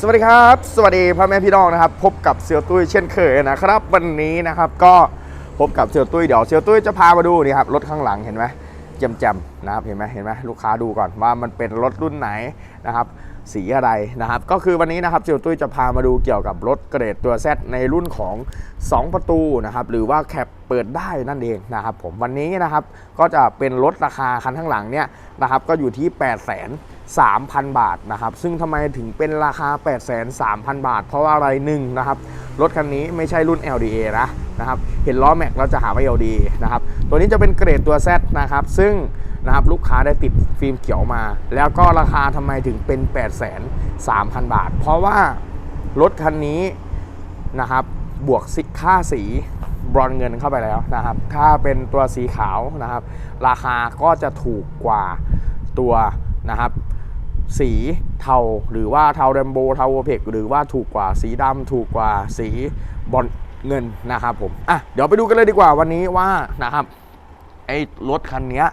สวัสดีครับ สวัสดีพ่อแม่พี่น้องนะครับ พบกับเซียวตุ้ยเช่นเคยนะครับ วันนี้นะครับก็พบกับเซียวตุ้ยเดี๋ยวเซียวตุ้ยจะพามาดูนี่ครับรถข้างหลังเห็นไหมแจมๆนะครับเห็นไหมเห็นไหมลูกค้าดูก่อนว่ามันเป็นรถรุ่นไหนนะครับสีอะไรนะครับ ก็คือวันนี้นะครับเซียวตุ้ยจะพามาดูเกี่ยวกับรถเกรดตัว Z ในรุ่นของ 2 ประตูนะครับหรือว่าแคป เปิดได้นั่นเองนะครับผมวันนี้นะครับก็จะเป็นรถราคาคันข้างหลังเนี่ยนะครับก็อยู่ที่ 83,000 บาทนะครับซึ่งทำไมถึงเป็นราคา 83,000 บาท เพราะว่าอะไรหนึ่งนะครับรถคันนี้ไม่ใช่รุ่น LDA นะนะครับเห็นล้อแม็กเราจะหาว่า LDA นะครับตัวนี้จะเป็นเกรดตัว Z นะครับซึ่งนะครับลูกค้าได้ติดฟิล์มเขียวมา แล้วก็ราคาทำไมถึงเป็น 83,000 บาท เพราะว่ารถคันนี้นะครับบวกสิค่าสี บรอนเงินเข้าไปแล้วนะครับ ถ้าเป็นตัวสีขาวนะครับ ราคาก็จะถูกกว่าตัวนะครับ สีเทาหรือว่าเทาแรมโบเทาโอเพกหรือว่าถูกกว่าสีดำถูกกว่าสีบอลเงินนะครับผมอะเดี๋ยวไปดูกันเลยดีกว่าวันนี้ว่านะครับไอ้รถคันนี้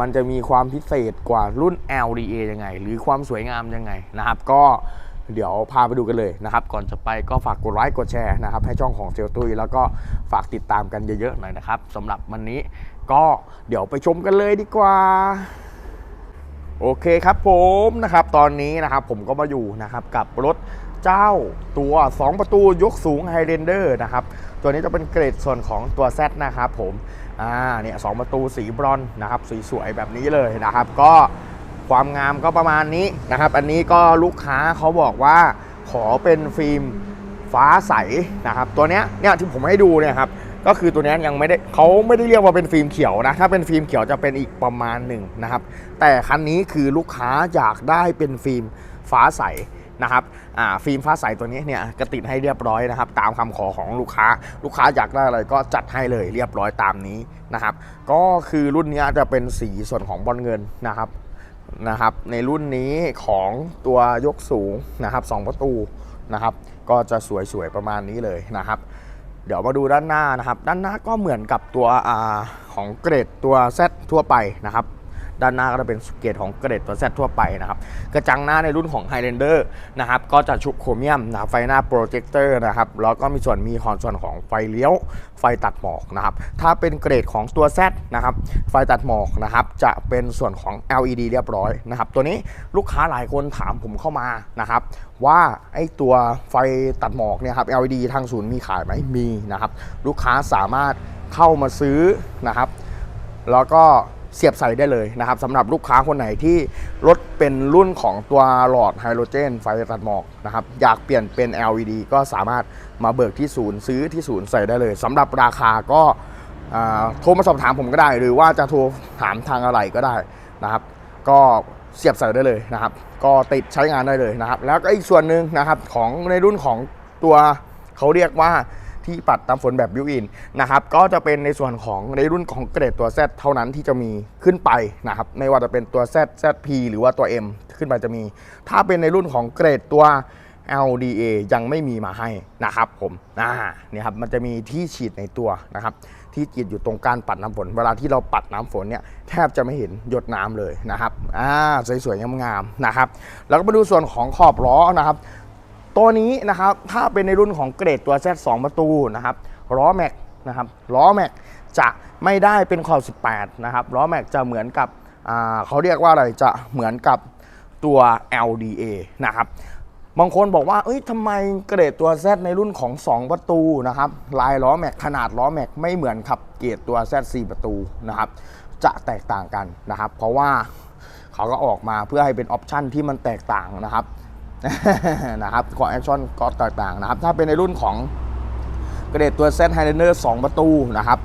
มันจะมีความพิเศษกว่ารุ่น LDA ยังไง หรือความสวยงามยังไงนะครับ ก็ เดี๋ยวพาไปดูกันเลยนะครับ ก่อนจะไปก็ฝากกดไลค์กดแชร์นะครับ ให้ช่องของเซลตุยแล้วก็ฝากติดตามกันเยอะๆหน่อยนะครับสำหรับวันนี้ก็เดี๋ยวไปชมกันเลยดีกว่าโอเคครับผมนะครับตอนนี้นะครับผมก็มาอยู่นะครับกับรถเจ้าตัว 2 ประตูยกสูง h i g h l a n d e r นะครับตัวนี้จะเป็นเกรดส่วนของตัว Z นะครับผมอ่าเนี่ยสองประตูสีบรอนนะครับสวยๆแบบนี้เลยนะครับ ก็ ความงามก็ประมาณนี้นะครับ อันนี้ก็ลูกค้าเขาบอกว่าขอเป็นฟิล์มฟ้าใสนะครับ ตัวเนี้ยเนี่ยที่ผมให้ดูเนี่ยครับก็คือตัวเนี้ยยังไม่ได้เขาไม่ได้เรียกว่าเป็นฟิล์มเขียวนะ ถ้าเป็นฟิล์มเขียวจะเป็นอีกประมาณหนึ่งนะครับ แต่คันนี้คือลูกค้าอยากได้เป็นฟิล์มฟ้าใสนะครับอ่าฟิล์มฟ้าใสตัวนี้เนี่ยก็ติดให้เรียบร้อยนะครับ ตามคำขอของลูกค้า ลูกค้าอยากได้อะไรก็จัดให้เลยเรียบร้อยตามนี้นะครับ ก็คือรุ่นนี้จะเป็นสีส่วนของบอลเงินนะครับ นะครับในรุ่นนี้ของตัวยกสูงนะครับสองประตูนะครับก็จะสวยๆประมาณนี้เลยนะครับ เดี๋ยวมาดูด้านหน้านะครับ ด้านหน้าก็เหมือนกับตัวอของเกรดตัว Z ทั่วไปนะครับ ด้านหน้าก็จะเป็นเกรดของเกรดตัว Z ทั่วไปนะครับ กระจังหน้าในรุ่นของ Highlander นะครับ ก็จะชุบโครเมียมนะครับไฟหน้าโปรเจคเตอร์นะครับ แล้วก็มีส่วนมีของส่วนของไฟเลี้ยว ไฟตัดหมอกนะครับ ถ้าเป็นเกรดของตัว Z นะครับ ไฟตัดหมอกนะครับ จะเป็นส่วนของ LED เรียบร้อยนะครับ ตัวนี้ลูกค้าหลายคนถามผมเข้ามานะครับว่าไอ้ตัวไฟตัดหมอกเนี่ยครับ LED ทางศูนย์มีขายไหมมีนะครับ ลูกค้าสามารถเข้ามาซื้อนะครับ แล้วก็ เสียบใส่ได้เลยนะครับสำหรับลูกค้าคนไหนที่รถเป็นรุ่นของตัวหลอดไฮโดรเจนไฟตัดหมอกนะครับอยากเปลี่ยนเป็น LED ก็สามารถมาเบิกที่ศูนย์ซื้อที่ศูนย์ใส่ได้เลยสำหรับราคาก็โทรมาสอบถามผมก็ได้ หรือว่าจะโทรถามทางอะไรก็ได้นะครับ ก็เสียบใส่ได้เลยนะครับ ก็ติดใช้งานได้เลยนะครับ แล้วก็อีกส่วนหนึ่งนะครับของในรุ่นของตัวเขาเรียกว่า ที่ปัดตามฝนแบบบิวอินนะครับก็จะเป็นในส่วนของในรุ่นของเกรดตัว Z เท่านั้นที่จะมีขึ้นไปนะครับไม่ว่าจะเป็นตัว Z ZP หรือว่าตัว M ขึ้นไปจะมี ถ้าเป็นในรุ่นของเกรดตัว LDA ยังไม่มีมาให้นะครับผมอ่าเนี่ยครับมันจะมีที่ฉีดในตัวนะครับที่ฉีดอยู่ตรงการปัดน้ำฝน เวลาที่เราปัดน้ำฝนเนี่ยแทบจะไม่เห็นหยดน้ำเลยนะครับอ่าสวยๆงามๆนะครับ แล้วก็มาดูส่วนของขอบล้อนะครับ ตัวนี้นะครับถ้าเป็นในรุ่นของเกรดตัว Z 2 ประตูนะครับล้อแม็กนะครับล้อแม็กจะไม่ได้เป็นขอบ 18 นะครับล้อแม็กจะเหมือนกับอ่าเขาเรียกว่าอะไรจะเหมือนกับตัว LDA นะครับบางคนบอกว่าเอ้ยทำไมเกรดตัว Z ในรุ่นของ 2 ประตูนะครับลายล้อแม็กขนาดล้อแม็กไม่เหมือนขับเกรดตัว Z 4 ประตูนะครับจะแตกต่างกันนะครับ เพราะว่าเขาก็ออกมาเพื่อให้เป็นออปชันที่มันแตกต่างนะครับ นะครับของแอคชั่นก็ตกต่างๆนะครับ ถ้าเป็นในรุ่นของเกรดตัว Z h i g h l a n d e r 2ประตูนะครับ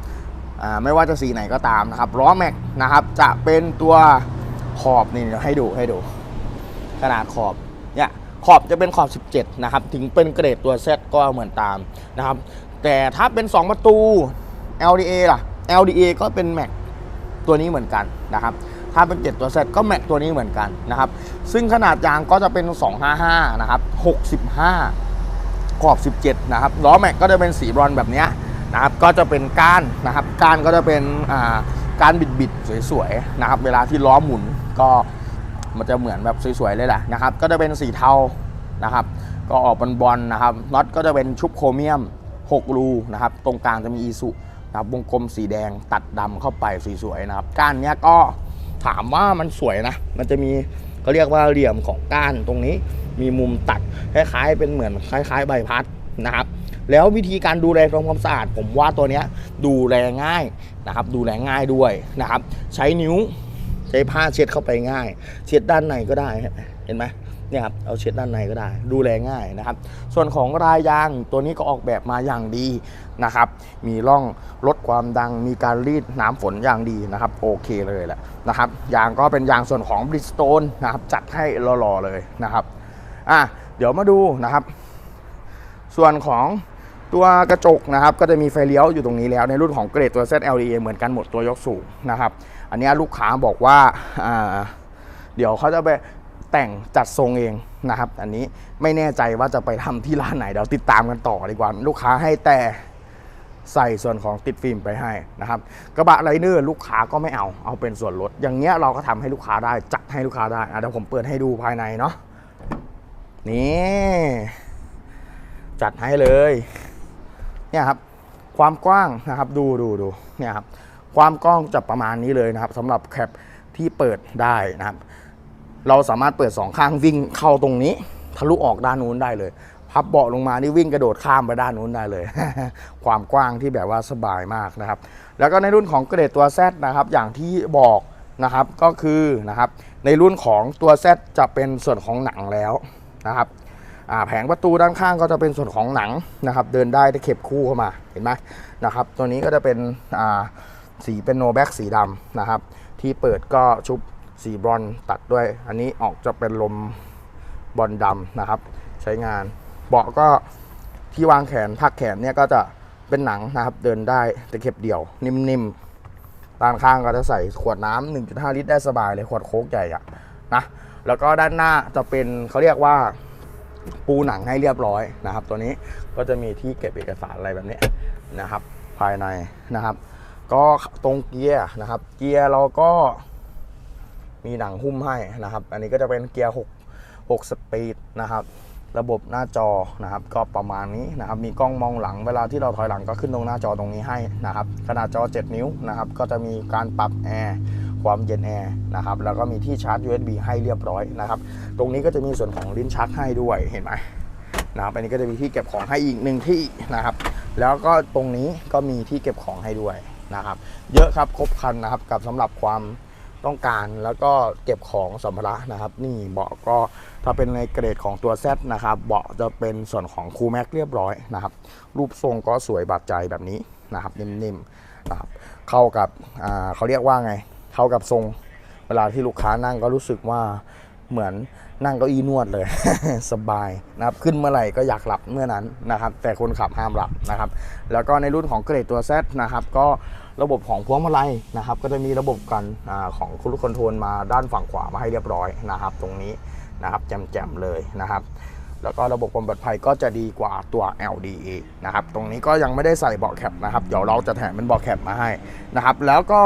ไม่ว่าจะสีไหนก็ตามนะครับล้อแม็กนะครับ จะเป็นตัวขอบนี่เดี๋ยวให้ดูให้ดู ขนาดขอบเนี่ยขอบจะเป็นขอบ 17 นะครับ ถึงเป็นเกรดตัว Z ก็เหมือนตามนะครับ แต่ถ้าเป็น 2 ประตู LDA ล่ะ LDA ก็เป็นแม็กตัวนี้เหมือนกันนะครับ ถ้าเป็น 7 ตัว Z ก็แม็กตัวนี้เหมือนกันนะครับ ซึ่งขนาดยางก็จะเป็น 255 นะครับ 65 ขอบ 17 นะครับ ล้อแม็กก็จะเป็นสีบรอนแบบนี้นะครับ ก็จะเป็นก้านนะครับ ก้านก็จะเป็นอ่าก้านบิดๆ สวยๆ นะครับ เวลาที่ล้อหมุนก็มันจะเหมือนแบบสวยๆ เลยแหละนะครับ ก็จะเป็นสีเทานะครับ ก็ออกบอลบอลนะครับ น็อตก็จะเป็นชุบโครเมียม 6 รูนะครับ ตรงกลางจะมีอีสุนะครับวงกลมสีแดงตัดดำเข้าไปสวยๆ นะครับ ก้านเนี้ยก็ ถามว่ามันสวยนะ มันจะมีเขาเรียกว่าเหลี่ยมของก้านตรงนี้ มีมุมตัดคล้ายๆ เป็นเหมือนคล้าย ๆ ใบพัดนะครับ แล้ววิธีการดูแลทำความสะอาด ผมว่าตัวเนี้ยดูแลง่ายนะครับ ดูแลง่ายด้วยนะครับ ใช้นิ้วใช้ผ้าเช็ดเข้าไปง่าย เช็ดด้านในก็ได้เห็นไหม เนี่ยครับเอาเช็ดด้านในก็ได้ ดูแลง่ายนะครับ ส่วนของรายยางตัวนี้ก็ออกแบบมาอย่างดีนะครับ มีร่องลดความดังมีการรีดน้ำฝนอย่างดีนะครับ โอเคเลยแหละนะครับยางก็เป็นยางส่วนของบริสโตนนะครับจัดให้รอๆเลยนะครับอะเดี๋ยวมาดูนะครับ ส่วนของตัวกระจกนะครับก็จะมีไฟเลี้ยวอยู่ตรงนี้แล้วในรุ่นของเกรดตัว ZLDA เหมือนกันหมดตัวยกสูงนะครับ อันนี้ลูกค้าบอกว่าอ่าเดี๋ยวเขาจะไป แต่งจัดทรงเองนะครับ อันนี้ไม่แน่ใจว่าจะไปทำที่ร้านไหนเดี๋ยวติดตามกันต่อดีกว่า ลูกค้าให้แต่ใส่ส่วนของติดฟิล์มไปให้นะครับกระบะไรเนอร์ลูกค้าก็ไม่เอาเอาเป็นส่วนลด อย่างเงี้ยเราก็ทำให้ลูกค้าได้จัดให้ลูกค้าได้เดี๋ยวผมเปิดให้ดูภายในเนาะนี่จัดให้เลยเนี่ยครับความกว้างนะครับดูดูดูเนี่ยครับความกว้างจะประมาณนี้เลยนะครับสำหรับแคปที่เปิดได้นะครับ เราสามารถเปิดสองข้างวิ่งเข้าตรงนี้ ทะลุออกด้านนู้นได้เลย พับเบาะลงมานี่วิ่งกระโดดข้ามไปด้านนู้นได้เลย ความกว้างที่แบบว่าสบายมากนะครับ แล้วก็ในรุ่นของเกรดตัว Z นะครับ อย่างที่บอกนะครับก็คือนะครับในรุ่นของตัว Z จะเป็นส่วนของหนังแล้วนะครับแผงประตูด้านข้างก็จะเป็นส่วนของหนังนะครับ เดินได้ได้เข็บคู่เข้ามาเห็นไหมนะครับ ตัวนี้ก็จะเป็นสีเป็นโนแบ็กสีดำนะครับ ที่เปิดก็ชุบ สีบรอนตัดด้วย อันนี้ออกจะเป็นลมบอลดำนะครับ ใช้งาน เบาะก็ที่วางแขนพักแขนเนี่ยก็จะเป็นหนังนะครับ เดินได้แตะเข็บเดี่ยว นิ่มๆด้านข้างก็จะใส่ขวดน้ำ1.5 ลิตรได้สบายเลยขวดโค้กใหญ่อะนะแล้วก็ด้านหน้าจะเป็นเขาเรียกว่าปูหนังให้เรียบร้อยนะครับ ตัวนี้ก็จะมีที่เก็บเอกสารอะไรแบบนี้นะครับ ภายในนะครับ ก็ตรงเกียร์นะครับ เกียร์เราก็ มีหนังหุ้มให้นะครับ อันนี้ก็จะเป็นเกียร์6 6สปีดนะครับ ระบบหน้าจอนะครับ ก็ประมาณนี้นะครับ มีกล้องมองหลังเวลาที่เราถอยหลังก็ขึ้นตรงหน้าจอตรงนี้ให้นะครับ ขนาดจอ 7 นิ้วนะครับ ก็จะมีการปรับแอร์ความเย็นแอร์นะครับ แล้วก็มีที่ชาร์จ USB ให้เรียบร้อยนะครับ ตรงนี้ก็จะมีส่วนของลิ้นชักให้ด้วยเห็นไหมนะครับอันนี้ก็จะมีที่เก็บของให้อีกหนึ่งที่นะครับ แล้วก็ตรงนี้ก็มีที่เก็บของให้ด้วยนะครับ เยอะครับครบครันนะครับกับสำหรับความ ต้องการแล้วก็เก็บของสัมภาระนะครับ นี่เบาะก็ถ้าเป็นในเกรดของตัว Z นะครับเบาะจะเป็นส่วนของคูแม็กเรียบร้อยนะครับ รูปทรงก็สวยบาดใจแบบนี้นะครับ นิ่มๆนะครับเข้ากับอ่าเขาเรียกว่าไง เข้ากับทรงเวลาที่ลูกค้านั่งก็รู้สึกว่า เหมือนนั่งเก้าอี้นวดเลย สบายนะครับขึ้นเมื่อไหร่ก็อยากหลับเมื่อนั้นนะครับ แต่คนขับห้ามหลับนะครับ แล้วก็ในรุ่นของเกรดตัว Z นะครับ ก็ระบบของพวงมาลัยนะครับ ก็จะมีระบบกันอของคุณลูกคอนโทรลมาด้านฝั่งขวามาให้เรียบร้อยนะครับ ตรงนี้นะครับแจ่มๆเลยนะครับ แล้วก็ระบบความปลอดภัยก็จะดีกว่าตัว LDA นะครับ ตรงนี้ก็ยังไม่ได้ใส่เบาะแคปนะครับ เดี๋ยวเราจะแถมเป็นเบาะแคปมาให้นะครับ แล้วก็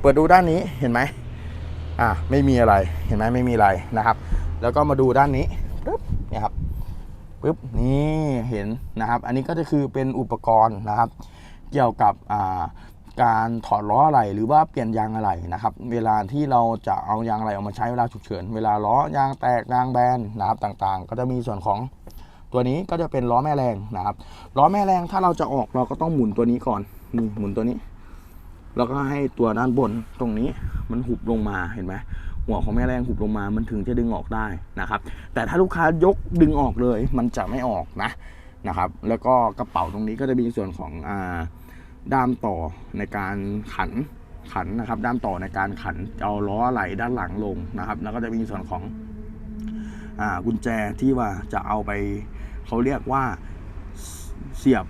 เปิดดูด้านนี้เห็นไหม อ่าไม่มีอะไรเห็นไหมไม่มีอะไรนะครับ แล้วก็มาดูด้านนี้ปึ๊บเนี่ยครับปึ๊บนี่เห็นนะครับ อันนี้ก็จะคือเป็นอุปกรณ์นะครับ เกี่ยวกับอ่าการถอดล้ออะไรหรือว่าเปลี่ยนยางอะไรนะครับ เวลาที่เราจะเอายางอะไรออกมาใช้เวลาฉุกเฉิน เวลาล้อยางแตกยางแบนนะครับต่างๆ ก็จะมีส่วนของตัวนี้ก็จะเป็นล้อแม่แรงนะครับล้อแม่แรงถ้าเราจะออกเราก็ต้องหมุนตัวนี้ก่อนนี่หมุนตัวนี้ แล้วก็ให้ตัวด้านบนตรงนี้มันหุบลงมาเห็นไหมหัวของแม่แรงหุบลงมามันถึงจะดึงออกได้นะครับ แต่ถ้าลูกค้ายกดึงออกเลย มันจะไม่ออกนะนะครับ แล้วก็กระเป๋าตรงนี้ก็จะมีส่วนของอ่าด้ามต่อในการขันขันนะครับด้ามต่อในการขันเอาล้อไหลด้านหลังลงนะครับ แล้วก็จะมีส่วนของอกุญแจที่ว่าจะเอาไปเขาเรียกว่าเสียบ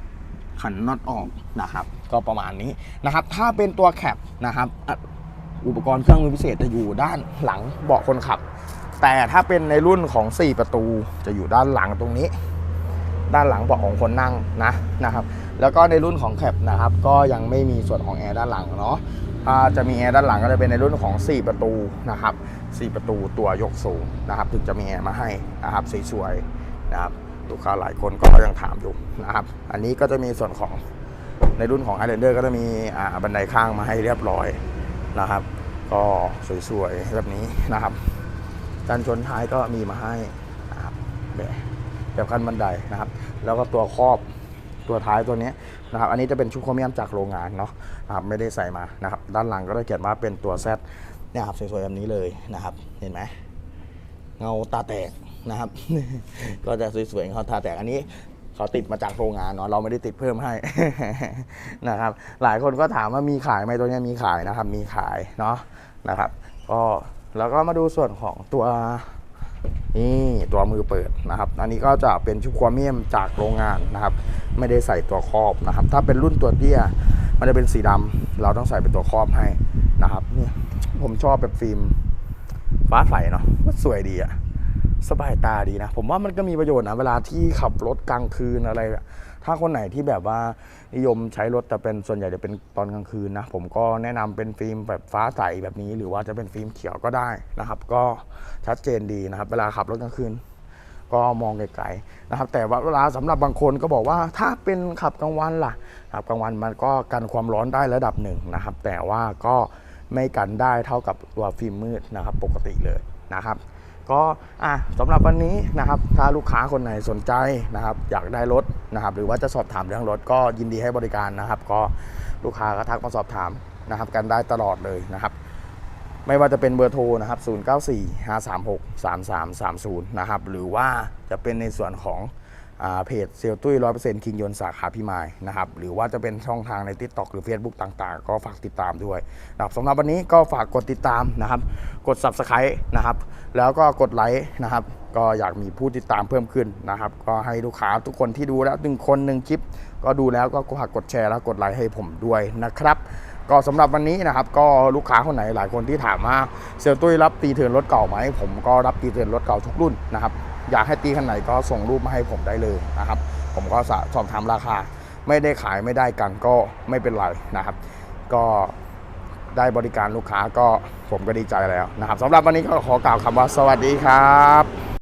ขันน็อตออกนะครับ ก็ประมาณนี้นะครับ ถ้าเป็นตัวแคปนะครับอุปกรณ์เครื่องมือพิเศษจะอยู่ด้านหลังเบาะคนขับ แต่ถ้าเป็นในรุ่นของ 4 ประตูจะอยู่ด้านหลังตรงนี้ ด้านหลังเบาะของคนนั่งนะนะครับ แล้วก็ในรุ่นของแคปนะครับ ก็ยังไม่มีส่วนของแอร์ด้านหลังเนาะถ้าจะมีแอร์ด้านหลังก็จะเป็นในรุ่นของ 4 ประตูนะครับ 4 ประตูตัวยกสูงนะครับ ถึงจะมีแอร์มาให้นะครับสวยๆนะครับ ลูกค้าหลายคนก็ยังถามอยู่นะครับ อันนี้ก็จะมีส่วนของในรุ่นของ Highlander ก็จะมีบันไดข้างมาให้เรียบร้อยนะครับ ก็สวยๆแบบนี้นะครับการชนท้ายก็มีมาให้นะครับแบบขั้นบันไดนะครับ แล้วก็ตัวครอบตัวท้ายตัวนี้นะครับ อันนี้จะเป็นชุดโครเมียมจากโรงงานเนาะนะครับไม่ได้ใส่มานะครับ ด้านหลังก็จะเขียนว่าเป็นตัว Z เนี่ยครับสวยๆแบบนี้เลยนะครับ เห็นไหมเงาตาแตก นะครับ ก็จะสวยๆเงาตาแตกอันนี้เขาติดมาจากโรงงานเนาะเราไม่ได้ติดเพิ่มให้นะครับ หลายคนก็ถามว่ามีขายไหมตัวนี้มีขายนะครับ มีขายเนาะนะครับ ก็แล้วก็มาดูส่วนของตัวนี่ตัวมือเปิดนะครับ อันนี้ก็จะเป็นชุดควาเมียมจากโรงงานนะครับ ไม่ได้ใส่ตัวครอบนะครับ ถ้าเป็นรุ่นตัวเตี้ยมันจะเป็นสีดำเราต้องใส่เป็นตัวครอบให้นะครับเนี่ยผมชอบแบบฟิล์มฟ้าใสเนาะสวยดีอะ สบายตาดีนะ ผมว่ามันก็มีประโยชน์นะ เวลาที่ขับรถกลางคืนอะไร ถ้าคนไหนที่แบบว่านิยมใช้รถแต่เป็นส่วนใหญ่จะเป็นตอนกลางคืนนะ ผมก็แนะนำเป็นฟิล์มแบบฟ้าใสแบบนี้ หรือว่าจะเป็นฟิล์มเขียวก็ได้นะครับ ก็ชัดเจนดีนะครับ เวลาขับรถกลางคืน ก็มองไกลๆนะครับ แต่ว่าเวลาสำหรับบางคนก็บอกว่าถ้าเป็นขับกลางวันล่ะขับกลางวันมันก็กันความร้อนได้ระดับหนึ่งนะครับ แต่ว่าก็ไม่กันได้เท่ากับตัวฟิล์มมืดนะครับ ปกติเลยนะครับ ก็อะสำหรับวันนี้นะครับถ้าลูกค้าคนไหนสนใจนะครับ อยากได้รถนะครับ หรือว่าจะสอบถามเรื่องรถก็ยินดีให้บริการนะครับ ก็ลูกค้าก็ทักมาสอบถามนะครับ กันได้ตลอดเลยนะครับ ไม่ว่าจะเป็นเบอร์โทรนะครับ 094 536 3330 นะครับ หรือว่าจะเป็นในส่วนของ เพจเซลตุ้ย100%คิงยนสาขาพิมายนะครับหรือว่าจะเป็นช่องทางใน TikTok หรือ Facebook ต่างๆ ก็ฝากติดตามด้วยนะครับสำหรับวันนี้ก็ฝากกดติดตามนะครับ กด Subscribe นะครับ แล้วก็กดไลค์นะครับ ก็อยากมีผู้ติดตามเพิ่มขึ้นนะครับ ก็ให้ลูกค้าทุกคนที่ดูแล้วหนึ่งคนหนึ่งคลิป ก็ดูแล้วก็ฝากกดแชร์แล้วกดไลค์ให้ผมด้วยนะครับก็สำหรับวันนี้นะครับก็ลูกค้าคนไหนหลายคนที่ถามว่าเซลตุ้ยรับตีเทินรถเก่าไหมผมก็รับตีเทินรถเก่าทุกรุ่นนะครับ อยากให้ตีคันไหนก็ส่งรูปมาให้ผมได้เลยนะครับ ผมก็สะสอบถามราคา ไม่ได้ขายไม่ได้กันก็ไม่เป็นไรนะครับ ก็ได้บริการลูกค้าก็ผมก็ดีใจแล้วนะครับสำหรับวันนี้ก็ขอกล่าวคำว่าสวัสดีครับ